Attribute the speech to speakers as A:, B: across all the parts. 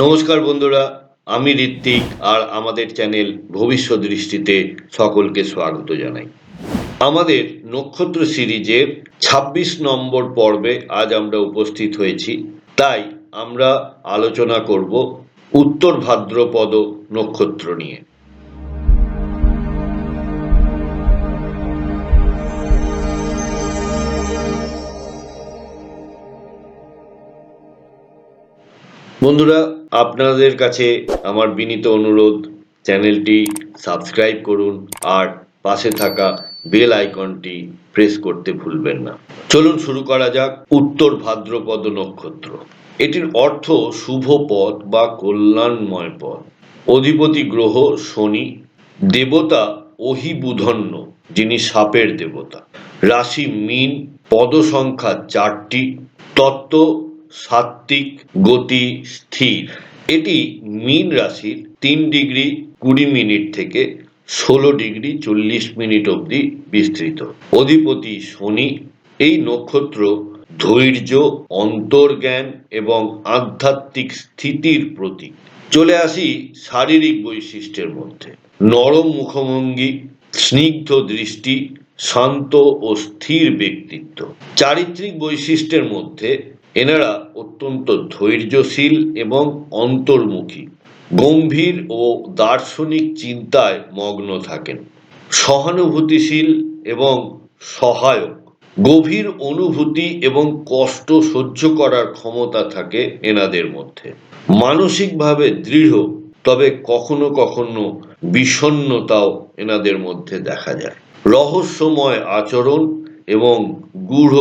A: নমস্কার বন্ধুরা, আমি ঋত্বিক আর আমাদের চ্যানেল ভবিষ্যৎ দৃষ্টিতে সকলকে স্বাগত জানাই। আমাদের নক্ষত্র সিরিজের ২৬ নম্বর পর্বে আজ আমরা উপস্থিত হয়েছি, তাই আমরা আলোচনা করব উত্তর ভাদ্রপদ নক্ষত্র নিয়ে। বন্ধুরা, আপনাদের কাছে আমার বিনীত অনুরোধ, চ্যানেলটি সাবস্ক্রাইব করুন আর পাশে থাকা বেল আইকনটি প্রেস করতে ভুলবেন না। চলুন শুরু করা যাক উত্তর ভাদ্রপদ নক্ষত্র। এটির অর্থ শুভ পথ বা কল্যাণময় পথ। অধিপতি গ্রহ শনি, দেবতা অহিবুধন্য, যিনি সাপের দেবতা। রাশি মিন পদ সংখ্যা চারটি, তত্ত্ব সাত্ত্বিক গতি স্থির। এটি মীন রাশির তিন ডিগ্রি কুড়ি মিনিট থেকে ষোলো ডিগ্রি চল্লিশ মিনিট অবধি বিস্তৃত। অধিপতি শনি, এই নক্ষত্র ধৈর্য, অন্তর্জ্ঞান এবং আধ্যাত্মিক স্থিতির প্রতীক। চলে আসি শারীরিক বৈশিষ্ট্যের মধ্যে। নরম মুখভঙ্গি, স্নিগ্ধ দৃষ্টি, শান্ত ও স্থির ব্যক্তিত্ব। চারিত্রিক বৈশিষ্ট্যের মধ্যে এনারা অত্যন্ত ধৈর্যশীল এবং অন্তর্মুখী, গম্ভীর ও দার্শনিক চিন্তায় মগ্ন থাকেন। সহানুভূতিশীল এবং সহায়ক, গভীর অনুভূতি এবং কষ্ট সহ্য করার ক্ষমতা থাকে এনাদের মধ্যে। মানসিকভাবে দৃঢ়, তবে কখনো কখনো বিষণ্ণতাও এনাদের মধ্যে দেখা যায়। রহস্যময় আচরণ এবং গূঢ়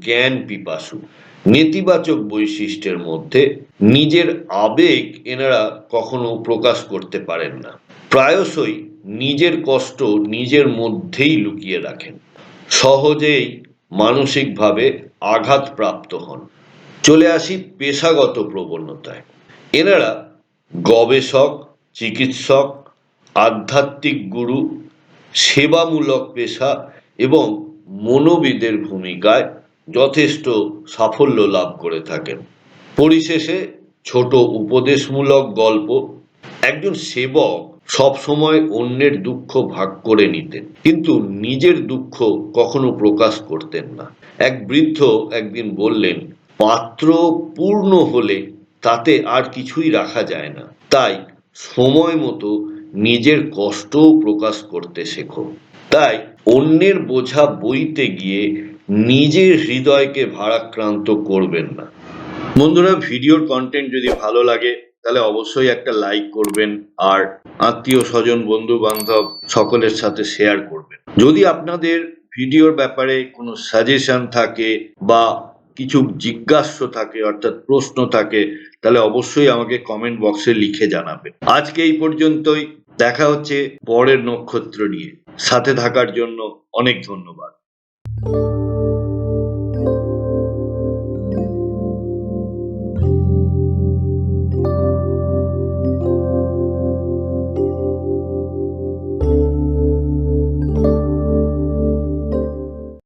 A: জ্ঞান পিপাসু। নেতিবাচক বৈশিষ্ট্যের মধ্যে নিজের আবেগ এনারা কখনো প্রকাশ করতে পারেন না। প্রায়শই নিজের কষ্ট নিজের মধ্যেই লুকিয়ে রাখেন। সহজেই মানসিকভাবে আঘাতপ্রাপ্ত হন। চলে আসি পেশাগত প্রবণতায়। এনারা গবেষক, চিকিৎসক, আধ্যাত্মিক গুরু, সেবামূলক পেশা এবং মনোবিদের ভূমিকায় যথেষ্ট সাফল্য লাভ করে থাকেন। পরিশেষে ছোট উপদেশমূলক গল্প, একজন সেবক সবসময় অন্যের দুঃখ ভাগ করে নিতেন, কিন্তু নিজের দুঃখ কখনো প্রকাশ করতেন না। এক বৃদ্ধ একদিন বললেন, পাত্র পূর্ণ হলে তাতে আর কিছুই রাখা যায় না, তাই সময় মতো নিজের কষ্টও প্রকাশ করতে শেখো। তাই অন্যের বোঝা বইতে গিয়ে নিজের হৃদয়কে ভারাক্রান্ত করবেন না। বন্ধুরা, ভিডিওর কন্টেন্ট যদি ভালো লাগে, তাহলে অবশ্যই একটা লাইক করবেন আর আত্মীয় স্বজন বন্ধু বান্ধব সকলের সাথে শেয়ার করবেন। যদি আপনাদের ভিডিওর ব্যাপারে কোনো সাজেশন থাকে বা কিছু জিজ্ঞাস্য থাকে, অর্থাৎ প্রশ্ন থাকে, তাহলে অবশ্যই আমাকে কমেন্ট বক্সে লিখে জানাবেন। আজকে এই পর্যন্তই। দেখা হচ্ছে পরের নক্ষত্র নিয়ে। সাথে থাকার জন্য অনেক ধন্যবাদ। Música